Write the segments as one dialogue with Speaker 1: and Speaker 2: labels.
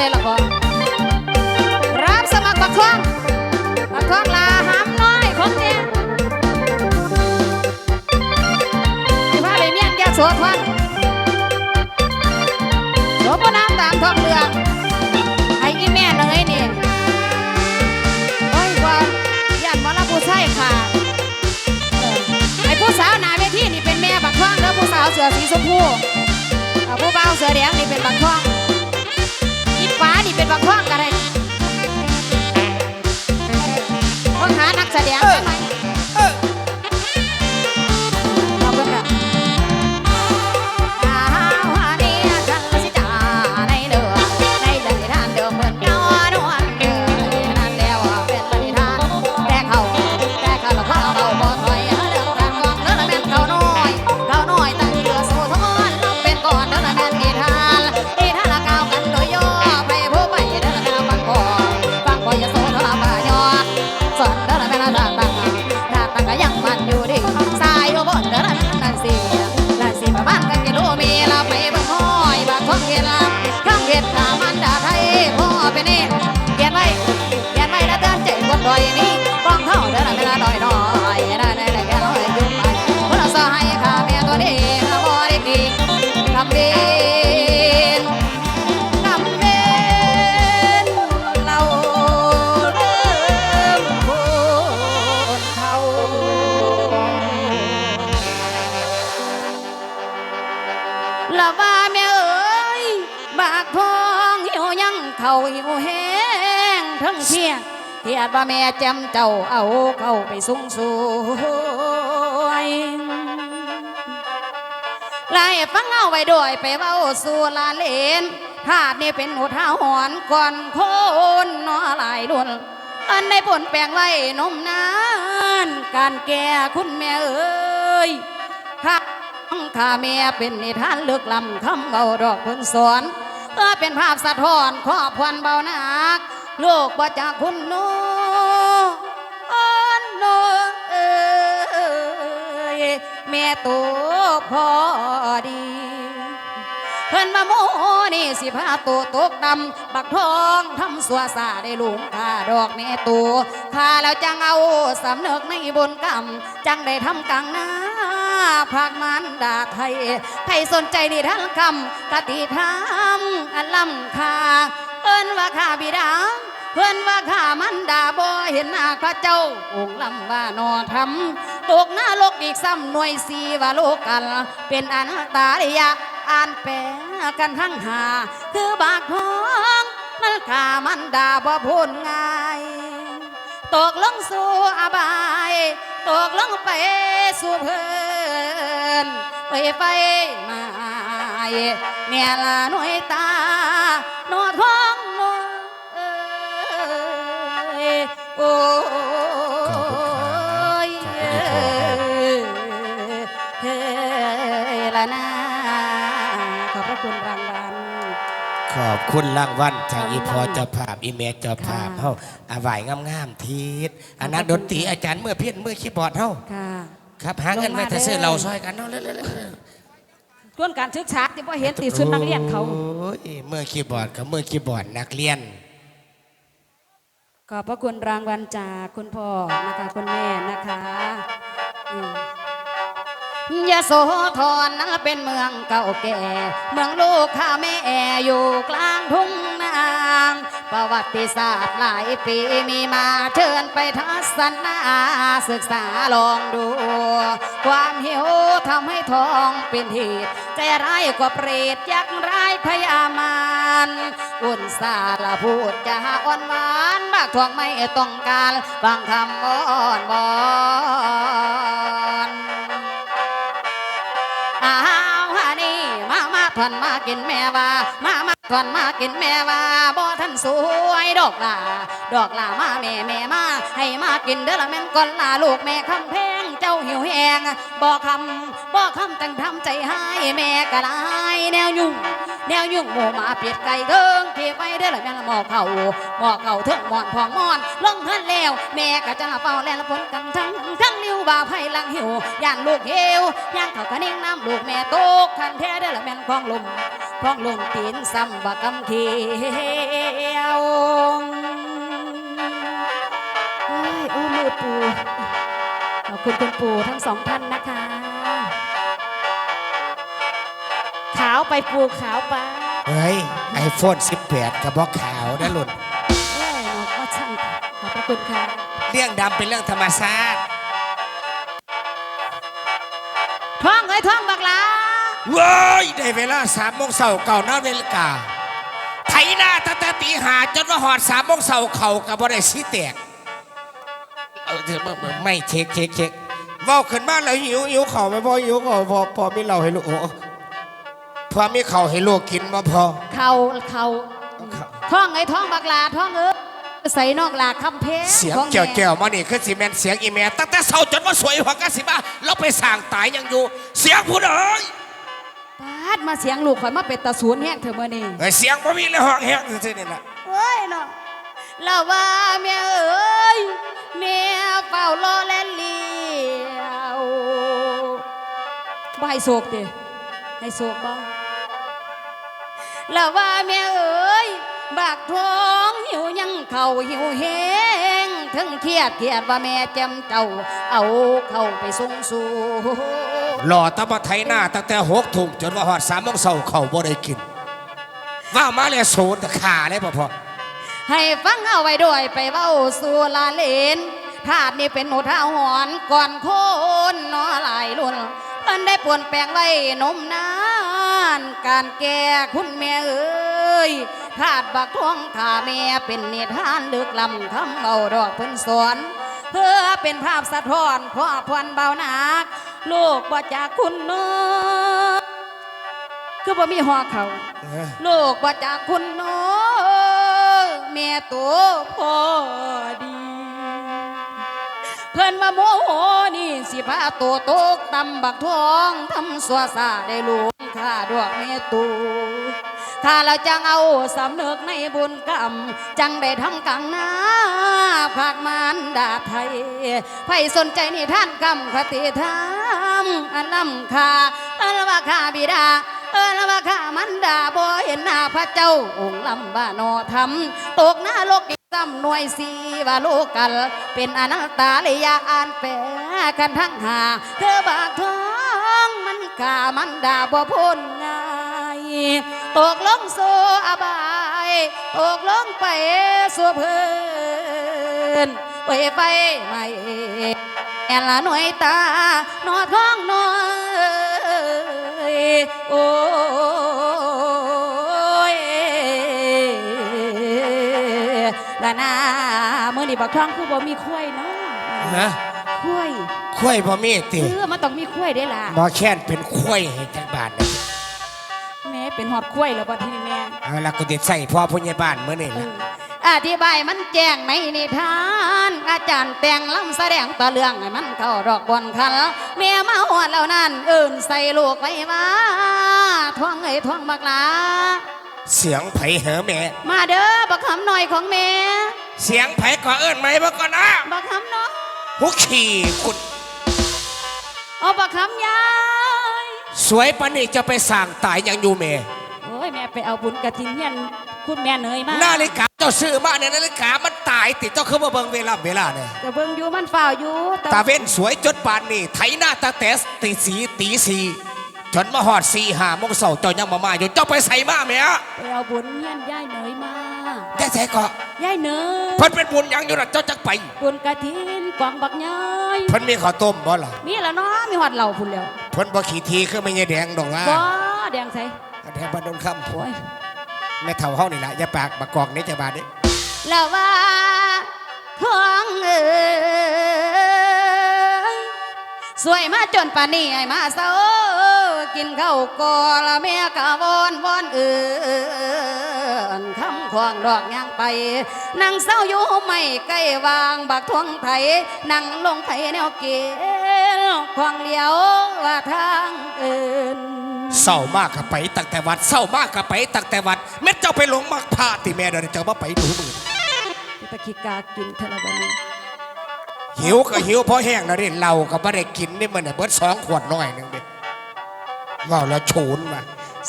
Speaker 1: ใดล่ะพ่รับสมัครบักทองบักทองลาหามน้อยของเนี่ยสิพาไปเมียนยาโสธรโสพน้ำตามทองเรือไอ้อีแม่เลยนี่โอ้ยว่าย่านหมอลำผู้ใช่ค่ะเออไอ้ผู้สาวหนาเวทีนี่เป็นแม่บักทองแล้วผู้สาวเสือสีชมพูผู้บ่าวเสือแดงนี่เป็นบักทอง อีฟ้านี่เป็นบักทองกันเลยต้องหานักแสดงใช่ไหม ใจ ดว่าแม่แจมเจ้าเอาเข้าไปสูงสวยไล่ฟังเอาไว้ด้วยไปเว้าสู่ลาเลนธาตุนี่เป็นหุทาหอนก่อนโคนนอหลายดุนอันในผลแปลงไว้นมนาน การแก่คุณแม่เอ้ยข้าข้าแม่เป็นนิทานเลึกลำคำเอาดอกเพิ่นสอนเออเป็นภาพสะท้อนขอบควันเบาหนักโลกว่าจากคุณโน แม่โตพอดี เพิ่นมาโมนี่สิพาตัวตกดำบักทองทำสัวสาได้ลุงค่าดอกแม่ตัวข้าแล้วจังเอาสำเนึกในบนกรรมจังได้ทำกลางนาภาคมันดาไทยใครสนใจนี่ทั้งคำกติธรรมอันล้ำค่าเอิ้นว่าข้าบิดาเพื่อนว่าข้ามันดาบ่เห็นหน้าข้าเจ้าองค์ลำว่านอทำ ตกหน้าโลกอีกซ้ำหน่วยสีว่าโลกกัน เป็นอนัตตาเดียอ่านแปลกันทั้งหา คือบากพ้องมันข้ามันดาบ่พูนง่ายตกลงสู่อบาย ตกลงไปสู่เพื่อนไปไปมาเนี่ยละหน่วยตาหนอท้องหนอเอ้ยโอ้ นา ขอบพระคุณรางวัล
Speaker 2: ขอบคุณรางวัลจากอีพอเจ้าภาพอีเมจเจ้าภาพ
Speaker 1: ค่ะ
Speaker 2: เฮาอาไหวงามๆทีดอันนั้นดนตรีอาจารย์เมื่อเพี้ยนเมื่อคีย์บอร์ดเฮา
Speaker 1: ค่ะ
Speaker 2: ครับหาเงิน
Speaker 1: ลง
Speaker 2: ไว้
Speaker 1: มา
Speaker 2: ถ้าซื้อ
Speaker 1: เด้อ
Speaker 2: เราซอยกันเนาะเร็ว
Speaker 1: ส่วนการศึกษาที่พ่เห็นติด
Speaker 2: ๆ
Speaker 1: ชุดนักเรียนเขา
Speaker 2: โอ้ยเมื่อคีย์บอร์ดกับเมื่อคีย์บอร์ดนักเรียน
Speaker 1: ขอบพระคุณรางวัลจากคุณพ่อนะคะคุณแม่นะคะอืม ยะโสธรนั้นเป็นเมืองเก่าแก่ เมืองลูกข้าแม่อยู่กลางทุ่งนาง ประวัติศาสตร์หลายปีมีมาเชิญไปทัศนาศึกษาลองดู ความหิวทำให้ท้องเป็นเหตุใจร้ายกว่าเปรตยักษ์ร้ายพยามารอุ่นสาละพูดจะอ่อนหวานมากทวงไม่ต้องการบางคำอ้อนบอน กินแม่ว่า มามาทวนมากินแม่ว่าบ่ท่านสวยดอกลาดอกลามาแม่แม่มา ให้มากินเด้อละแม่นก่อนลาลูกแม่คำแพ เจ้าหิวแหงบอกคำบอกคำตั้งทำใจให้แม่กระลายแนวยุ่ง แนวยุ่งหมูมาเปียดไก่เทิงเก็บไปเด้อละแม่ละหมอเข่าหมอเข่าเทิงหมอนพองมอนลงหันแล้ว แม่ก็จะเฝ้าแลละพ้นกันทั้งทั้งนิ้วบ่าไผ่ลังหิวย่านลูกเหี่ยวย่างเขากระเน่งน้ำลูกแม่ตกคันแท้เด้อละแม่นคลองลมคลองลมตีนซ้ำบักำเขียวเอ้ยโอ้มือปู ขอบคุณคุณปู่ทั้งสองท่านนะคะ ขาวไปปูขาวไป
Speaker 2: เฮ้ยไอโฟน18กับบอกขาวนะหลุน
Speaker 1: เอ้ยเราก็ช่างขอบพระคุณค่ะ
Speaker 2: เรื่องดำเป็นเรื่องธรรมชาติ
Speaker 1: ท้องเอ้ยท้องบักหลา
Speaker 2: เว้ยได้เวลาสามโมงเสาเก่านาฬิกาไถหน้าตั้งแต่ตีหาจนว่าหอดสามโมงเสาเข่ากับบ่ได้สีแตกเอาเถอะ ไม่เช็คเช็คเช็คเว่าขึ้นมาแล้วหิวหิวเข่าไหมพ่อหิวเข่าพอพอมีเหล้าให้ลูกโอ้พอมีเข่าวให้ลูกกินมาพอ
Speaker 1: เขาเขา
Speaker 2: เข้า
Speaker 1: ท้องเอ้ท้องบักลาท้องเอ้ยใส่นอกลาคำเพชร
Speaker 2: เสียงแก้ว
Speaker 1: ม่
Speaker 2: แก้วๆมานี่คือสีแมนเสียงอีแม่ตั้งแต่เสาจนว่าสวยหัวกันสิบ้าเราไปสั่งตายยังอยู่ เสียงผู้ใด
Speaker 1: ปาดมาเสียงลูกข่อยมาเป็นตาศูนแห้งเถอะมื่อนี้
Speaker 2: เอ้ยเสียงพ่มีเลยห้องแห้งซื่อๆนี่แหละ
Speaker 1: เอ้ยเนาะเราว่าแม่เอ้ย แม่เฝ้ารอแลเลี้ยวบ่ให้โศกเดิให้โศกบ่เราว่าแม่เอ้ยบากท้องหิวยังเข่าหิวแหงถึงเครียดเครียดว่าแม่จำเจ้า เอาเข้าไปส่งสู่
Speaker 2: หล่อตะมาไทยหน้าตั้งแต่หกทุ่มจนว่าหอดสามโมงเสาเข่าบ่ได้กิน ว่ามาเลยโซนแต่ขาเลยพอพ่อ
Speaker 1: ให้ฟังเอาไว้ด้วยไปเว้าสู่ลาเลนธาตุนี่เป็นหนูท้าหอนก่อนโคนนอหลายรุ่นเพิ่นได้ปวนแปลงไว้นมนานการแก่คุณแม่เอ้ยธาตุบักท้องขาแม่เป็นเนทานลึกลำคำเอาดอกเพิ่นสอนเพื่อเป็นภาพสะท้อนขอพรเบาหนัก ลูกบ่จากคุณเน้อคือบ่มีหัวเขา
Speaker 2: เออ
Speaker 1: ลูกว่าจากคุณโน้แม่ตัวพอดี เพิ่อนมาโมโหนี่สิพาตัวตกตำบักทองทำสัวซาได้ลูกข้าดอกแม่ตูข้าเราจังเอาสำนึกในบุญกรรม จังได้ทำกังนาภาคมารดาไทยไผสนใจนี่ท่านกำคติธรรมอันล้ำค่าอันว่าข้าบิดา เออล้วว่าข้ามันดาบ่เห็นหน้าพระเจ้าองค์ลำบ้านอธรรมตกหน้าโลกซ้ำหน่วยสีว่าโลกันเป็นอนัตตาเลยยาอ่านแปลกันทั้งหา เธอบากท้องมันข้ามันดาบ่พ้นง่ายตกลงโซอบาย ตกลงไปสัวเพิ่นไปไปไม่แอนละหน่วยตานอท้องนอย โอ้ยละนามื่อนี่บักท้องคือบ่มีคุ้ยเนาะ
Speaker 2: ฮะ
Speaker 1: คุ้ย
Speaker 2: ข้วยพ่อมีติ
Speaker 1: เออมันต้องมีคุ้ยได้ล่ะ
Speaker 2: หมอแค้นเป็นข้วยให้จังบ้านนี่
Speaker 1: แม่เป็นหอดคุ้ยแล้วบ่ที่นี่แม่
Speaker 2: เอาละกูติดใส่พ่อผู้ใหญ่บ้านมื้อนี่
Speaker 1: เอ
Speaker 2: ล่ะ
Speaker 1: ออธิบายมันแจ้งในนิทาน อาจารย์แต่งลำแสดงต่อเรื่องให้มันเข้าดอกบอนคันแม่มาหอดแล้วนั่นเอิ่นใส่ลูกไว้ว่าท้องเอ้ยท้องบักหลา
Speaker 2: เสียงไผเหอแม่
Speaker 1: มาเด้อบักคำหน่อยของแม่
Speaker 2: เสียงไผก็เอิ้นไหมบ่ก่อนนะ
Speaker 1: บักคำน้อย
Speaker 2: หูขี่คุณ
Speaker 1: เอาบักคำยาย
Speaker 2: สวยปานนี้จะไปสั่งตายยังอยู่แม่
Speaker 1: โอ้ยแม่ไปเอาบุญกระถินเฮียน คุณแม่เนยมา
Speaker 2: นาฬิกาเจ้าซื้อมาเนี่ยนาฬิกามันตายติดเจ้าคือมาเบิ่งเวลาเวลาเนี่ย
Speaker 1: แต่เบิ่งอยู่มันฝ่าวอยู่แต่
Speaker 2: ตาเว้นสวยจนปานนี่ไถหน้าตาแตสตีสีตีสีจนมาหอดสี่ห้าโมงเสาเจ้ายังมามาอยู่เจ้าไปใส่มาไหมอะ
Speaker 1: ไปเอาบุญเฮียนยายเนยมา
Speaker 2: แต่ใส่ก็
Speaker 1: ยายเนย
Speaker 2: เพิ่นเป็นบุญหยังอยู่น่ะเจ้าจักไป
Speaker 1: บุญกระถินกองบักยาย
Speaker 2: เพิ่นมีข้าวต้มบ่ล่ะ
Speaker 1: มีแล้วเนาะมีหอดเหล่าพุ่นแล้ว
Speaker 2: เพิ่นบ่ขี้ทีคือไม่ใช่แดงดอกอะ
Speaker 1: บ่แดงใส่
Speaker 2: แดงบ้านโดนคำ
Speaker 1: โอ้ย
Speaker 2: แม่เฒ่าเฮานี่ล่ะอย่าปากบักกอกนี่จะบาดนี่
Speaker 1: แล้วว่าท้องเอ้ยสวยมาจนป่านนี้ไอ้มาเศร้ากินข้าวกอละแม่กะวอนวอนเอือนคำควงดอกยางไปนั่งเศร้าอยู่ไม่ใกล้วางบักทวงไทยนั่งลงไทยแนวเกลควางเลียวว่าทางอื่น
Speaker 2: เศร้ามากกับไปตั้งแต่วัดเศร้ามากกับไปตั้งแต่วัดเม็ดเจ้าไปหลงมักพาติแม่เดินเจ้ามาไปดูมือ
Speaker 1: ตะคิกากินเทละบัดนี้
Speaker 2: หิวก็หิวเพราะแห้งนะเด่นเราก็ไม่ได้กินนี่มันน่ะเบิดสองขวดน้อยหนึงเด็ว่าแล้วโฉนมา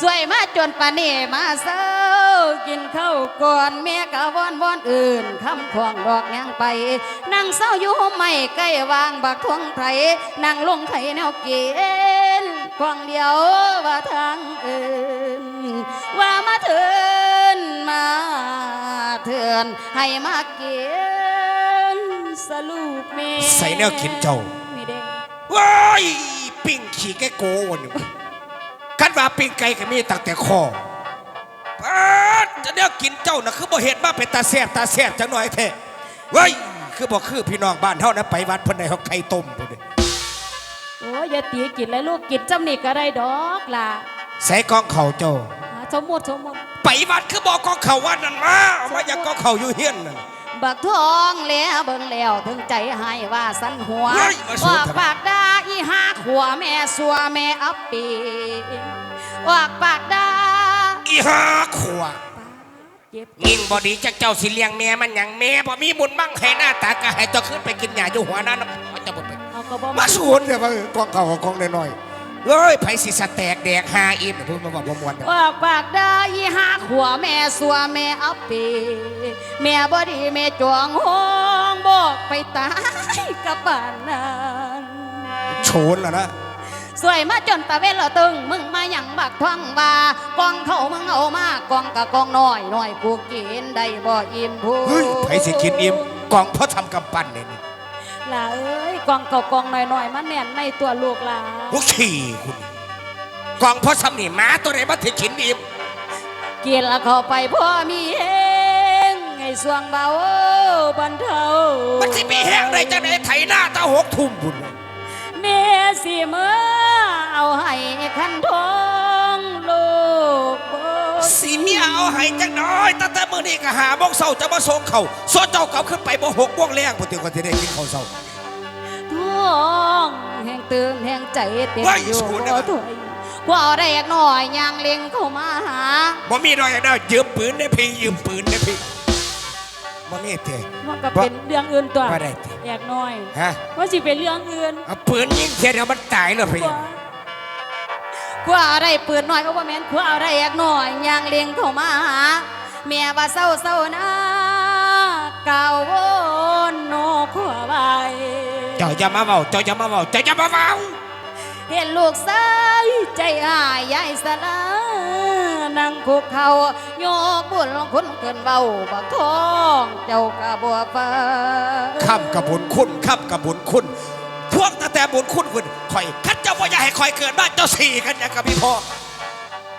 Speaker 1: สวยมาจนปานนี้มาเศร้ากินข้าวก่อนแม่กะวอนวอนอื่นคำควงดอกยังไป นั่งเศร้าอยู่ไม่ใกล้วางบักทวงไทยนั่งลงไทยแนวเกณ ควงเดียวว่าทางอื่น ว่ามาเถินมาเถินให้มาเกินสลูกแม่
Speaker 2: ใส่แนวกินเจ้า
Speaker 1: มีเด้
Speaker 2: ว้ายปิ้งขี่แกโกวันนี้คันว่าปิ้งไก่ก็มีตั้งแต่คอปาดจะเนี่ยกินเจ้านะคือบ่เห็นมาเป็นตาแซ่บตาแซ่บจังหน่อยแท้เว้ยคือบ่คือพี่น้องบ้านเฮานะไปวัดเพิ่นได้เฮาไข่ต้มพุ่นเด้
Speaker 1: โอ้ยอย่าตีกินแล้วลูกกินจำนี่ก็ได้ดอกล่ะ
Speaker 2: ใส่กองเขาเจ้า
Speaker 1: อ่าสมมติสมมติ
Speaker 2: ไปวัดคือบอกกองเขาวัดนั่นมาเอามาจากกองเขาอยู่เฮียนนั่น
Speaker 1: บักทองแล้วเบิ่งแล้วถึงใจให้ว่าสันหัว
Speaker 2: เฮ้ยมาสู้
Speaker 1: ว่า
Speaker 2: ทำไม
Speaker 1: ปากดาอีหาขัวแม่สัวแม่อัปปีว่าปากดา
Speaker 2: อีห้าขวบ
Speaker 1: เจ็บ
Speaker 2: ยิ่งบอดีจากเจ้าสิเลี้ยงแม่มันอย่างแม่บ่มีบุญมั่งให้หน้าตากะให้เจ้าขึ้นไปกินหญ้าอยู่หัวหน้า น้ำหัวเจะบ่ไป
Speaker 1: เอาก็บ่
Speaker 2: มาสวนเนี่ยว่ากองเขากองน้อยๆเอ้ยไผสิสแตกแดกหาอิ่มพูดมาบอกบ่มวนเนี่ย
Speaker 1: ว่าปากดาอีหาขัวแม่สัวแม่อัปปีแม่บ่ดีแม่จวงห้องบอกไปตายกับบ้านนั้น
Speaker 2: โฉนแล้วนะ
Speaker 1: สวยมาจนตะเวนละตึง มึงมาหยังบักท่องบากองเขามึงเอามากองกะกองน้อยน้อยกูกินได้บ่อิ่มพู
Speaker 2: เฮ้ยไผสิกินอิ่มกองพ่อทำกำปั้นเนี่ยนี่
Speaker 1: ล่ะเอ้ยกองเก่ากองน้อยน้อยมันแน่นในตัวลูกหลา
Speaker 2: หัวขี่คุณกองพ่อทำนี่หมาตัวไหนมาถึงกินอิ่ม
Speaker 1: กินแล้วเข้าไปพ่อมีเฮงไอ้สวงเบาบันเทา
Speaker 2: มันสิมีแห้งได้จังได๋ไถหน้าตาหกทุ่มบุญ
Speaker 1: เมียสิเมื่อเอาให้คันทองลูกบ่
Speaker 2: สิเมียเอาให้จังน้อยตั้งแต่มื้อนี้ก็หาโมงเช้าจะมาส่งเขาส่วนเจ้าเก่าขึ้นไปบ่หกโมงแรงพุ่นถึงวันที่ได้กินข้าวเช้า
Speaker 1: ท้องแห่งตื่นแห่งใจเต็ม
Speaker 2: ไว้
Speaker 1: อยู่
Speaker 2: สูดนะ
Speaker 1: บ่ถวยกว่าได้หน่อยยางเล็งเข้ามาหา
Speaker 2: บ่มีดอกอย่างเดียวยืมปืนได้พี่ยืมปืนได้พี่บ่มีเตะ
Speaker 1: มันก็เป็นเรื่องอื่นตัว
Speaker 2: บ่ได้ติ
Speaker 1: อยากน้อย
Speaker 2: ฮะ
Speaker 1: ว่าสิเป็นเรื่องอื่น
Speaker 2: เอาปืนยิงเทียเดียวมันตายเลยพี่
Speaker 1: กว่า กว่าได้ปืนน้อยก็บ่แม่นกว่าได้อยากน้อยยางเล็งเข้ามาหาแม่ว่าเศร้าเศร้านะกาววนโนขวาใบ
Speaker 2: เจ้าจะมาเว้าเจ้าจะมาเว้าเจ้าจะมาเว้า
Speaker 1: เห็นลูกสายใจหายยายสลานั่งคุกเขาโยกบุญคุณเกินเบาบักทอง เจ้ากะบัวฟ้า
Speaker 2: ข้ามกับบุญคุณข้ามกับบุญคุณพวกตั้งแต่ บุญคุณคุณคอยคัดเจ้าว่าอย่าให้คอยเกิดบ้านเจ้าสี่กันอย่างกับพี่พ่อ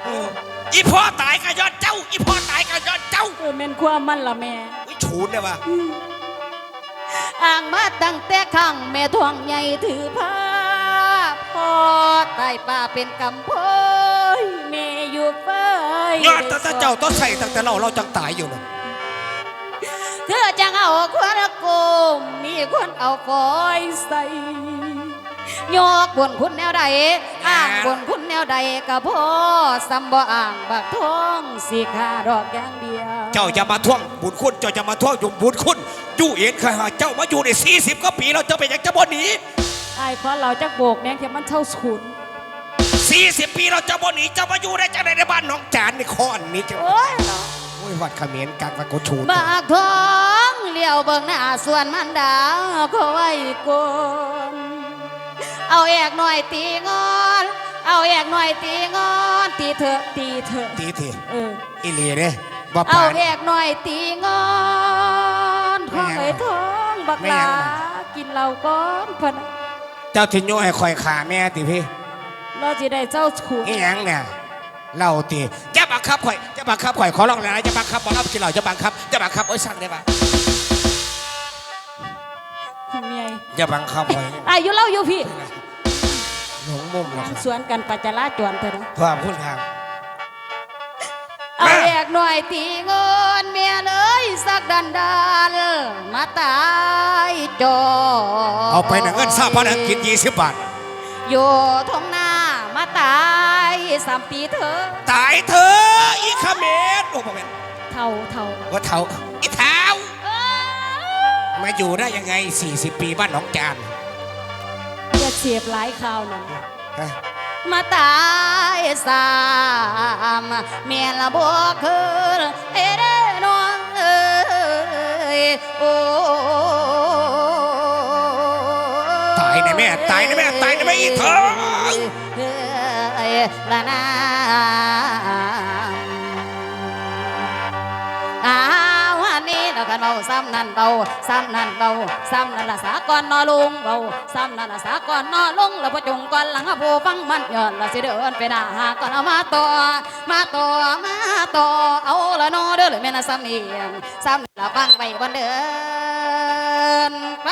Speaker 2: เอออีพ่อตายกันย้อนเจ้า อีพ่อตายกันย้อนเจ้า
Speaker 1: เออแม่นความมันละแม่
Speaker 2: วิชูนเนี่ยวะ
Speaker 1: อ่างมาตั้งแต่ข้างแม่ทวงใหญ่ถือผ้าพ่อตายป่าเป็นกำพอยแม่อยู่เฟย
Speaker 2: ย้อนตั้งแต่เจ้าต้องใส่ตั้งแต่เราเราจังตายอยู่นะ
Speaker 1: เธอจังเอาควันโกมมีคนเอาฟอยใส่ ยกบนคุณแนวใดอ้างบนคุณแนวใดก็พอสำบ่อ่างบักทองสีขาดอกอย่างเดียว
Speaker 2: เจ้าจะมาท่วงบุญคุณเจ้าจะมาท่วงอยู่บุญคุณอยู่เอ็นเคยหาเจ้ามาอยู่ในสี่สิบกว่าปีเราจะไปยังจะบ่หนี
Speaker 1: ไอ้ควันเราจักโบกแม่งแค่มันเท่าศูนย์
Speaker 2: สี่สิบปีเราจะบ่หนีจะมาอยู่ในจังในบ้านหน้องจานในข้อนนี้จะ
Speaker 1: โอ้ย
Speaker 2: โอ้ยวัดเขมิ้นกลางวัดโกชูน
Speaker 1: บากทองเลี้ยวเบิ่งหน้าส่วนมันดาวเขาไว้กน เอาแอกหน่อยตีงอน เอาแอกหน่อยตีงอน ตีเถอะตีเถอะ
Speaker 2: ตีที
Speaker 1: เออ
Speaker 2: อีเลียเนี่ยบ่
Speaker 1: เอา
Speaker 2: ปาน
Speaker 1: แอกหน่อยตีงอนท้อง
Speaker 2: แม่
Speaker 1: เอ้ยท้องบัก
Speaker 2: แม่
Speaker 1: หลา
Speaker 2: ยัง
Speaker 1: กินเหล้าก้อนพะนะ
Speaker 2: เจ้าทิ้งโยให้คอยขาแม่ติพี่
Speaker 1: เราจะได้เจ้าขุน
Speaker 2: นี่ยังเนี่ยเราตีจะบังคับข่อยจะบังคับข่อยขอร้องเลยนะจะบังคับบอกรับกินเหล้าจะบังคับจะบังคับโอ้ยสั่งได้ปะ
Speaker 1: คุณเมีย
Speaker 2: จะบังคับข่อย
Speaker 1: อายุเล่าอยู่พี่
Speaker 2: หลงมุมหรอ
Speaker 1: สวนกันปัจจาราจวนเถอะ
Speaker 2: ขอบคุณครับ
Speaker 1: เอาแยกหน่อยตีเงินเมียเลยสักดันดันมาตายจอ
Speaker 2: เอาไปหนังเงินซาพันอังกฤษยี่สิบบาท
Speaker 1: อยู่ท้องหน้ามาตายสามปีเธอ
Speaker 2: ตายเธออีขเมรโอ้พ่อแม่
Speaker 1: เท่าเท่า
Speaker 2: ก็เท่าอีเท่ามาอยู่ได้ยังไงสี่สิบปีบ้านหนองจาน
Speaker 1: เสียบหลายคราวนั่นมาตายสามเมียละบวกคือเอเดนองเอ้ยโอ้
Speaker 2: ตายในแม่ตายในแม่ตายในแม่อีเถ
Speaker 1: อยละนาันเบาซ้ำนั่นเบาซ้ำนั่นเบาซ้ำนั่นละสาก่อนนอลุงเบาซ้ำนั่นละสาก่อนนอลุงราพจุงก่อนหลังผู้ฟังมันย้อนละสิเดินไปหน้าหาก่อนเอามาต่อมาต่อมาต่อเอาละนอเด้อหรือแม่นะซ้ำเนียงซ้ำละฟังไปบนเดินไป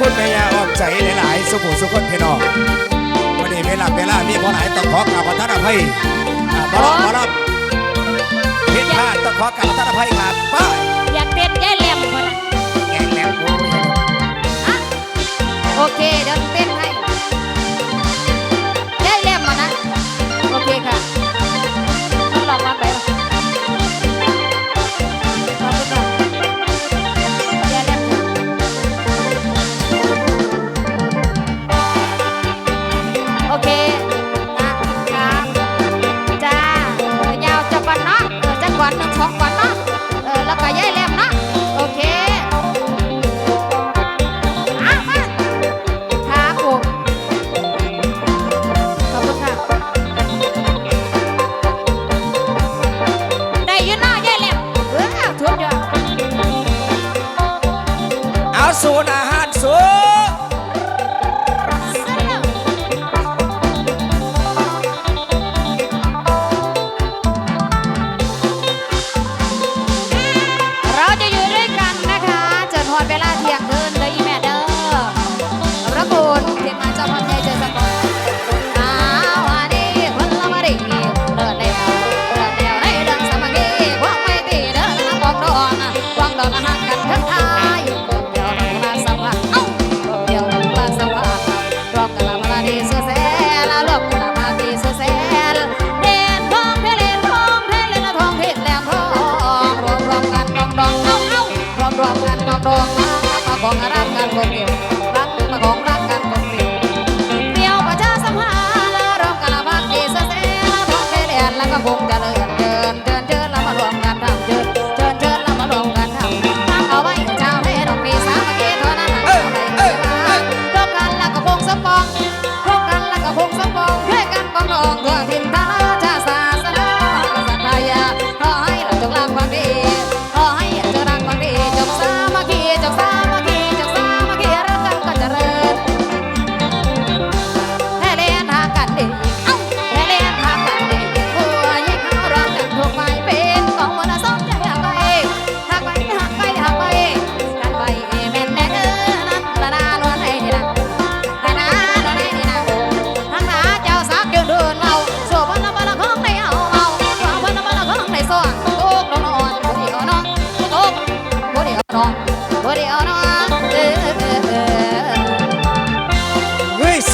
Speaker 2: คุณแม่ยาออกใจหลายๆสุขุสุขคนพี่น้องวันนี้เวลาเวลามีพอหลายต้องขอกราบขอท่านอภัยบารอบารอบพิธาต้องขอกราบขอท่านอภัยครับไป
Speaker 1: อยากเป็นแย่แหลมคน
Speaker 2: ละ
Speaker 1: แย่แหลมโอเคเดี๋ยวเต้นให้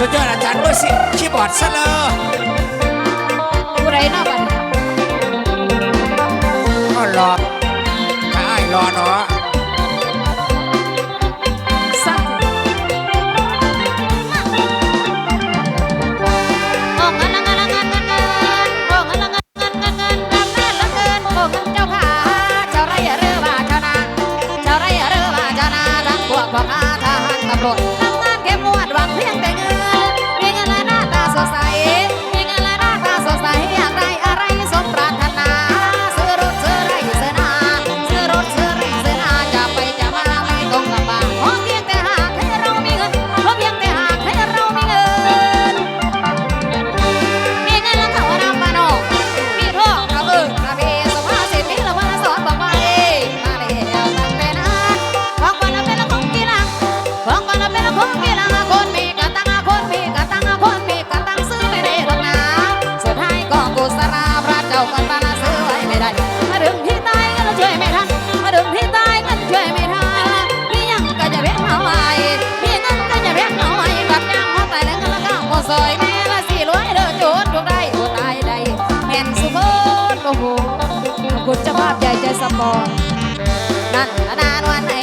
Speaker 1: ดยอด
Speaker 2: อาจาร
Speaker 1: ย์เบอร์สิคีย์บอร์ดซะเลยผู้ในอบัดนค่ะก็รข้าไอ้รอเนาะสักโอ่งอันละเงินละเงินเงินเงินโอ่งอัน
Speaker 2: ละเงิ
Speaker 1: นเงินเงินเงินกำเนิดละเงินโอ่งเจ้าข้าเจ้าไรเรือว่าเจ้านางเจ้าไรเรือว่าเจ้านางทั้พวกพ่อาทหารตำรวจ จะภาพใหญ่ใจสมองนั่นนานวันไหน